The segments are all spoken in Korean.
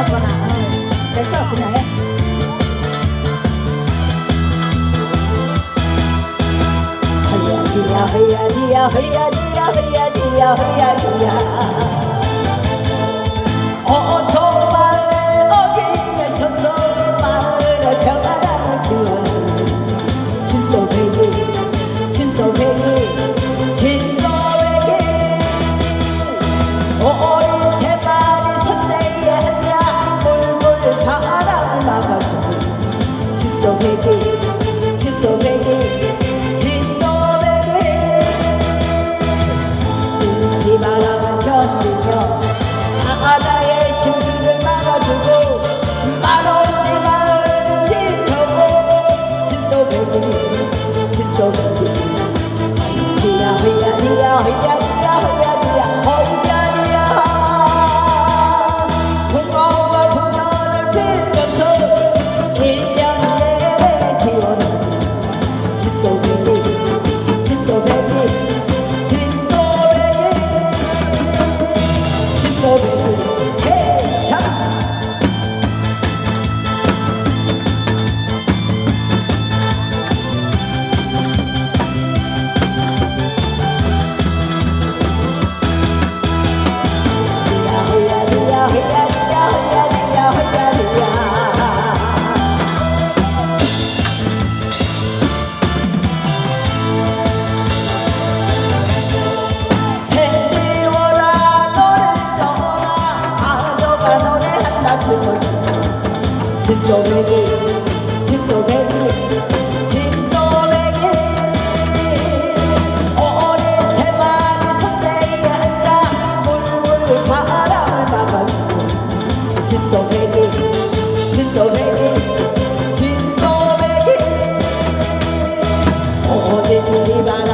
哎呀，地呀，哎呀，地呀，哎呀，地呀，哎呀，地，呀。 막아주는 진또배기 진또배기 진또배기 이 바람을 견디며 바다의 심술을 막아주고 말없이 마을을 지켜보 진또배기 진또배기 허야디야 허야디야 허 진또배기 진또배기 진또배기. 오리 세 마리 선대에 앉아 물물 바람을 막아주는 진또배기 진또배기 진또배기. 모든 이 바람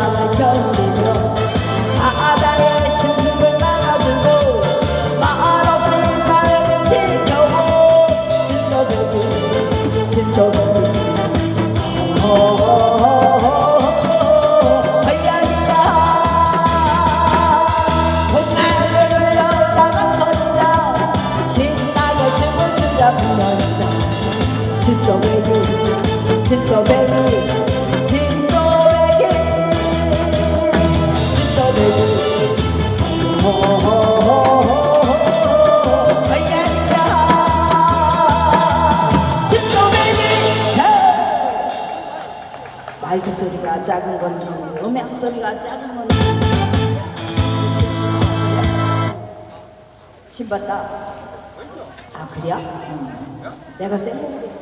마이크 소리가 작은 건지 음향 소리가 작은 건지. 신봤다. 아 그래야? 응. 내가 많은데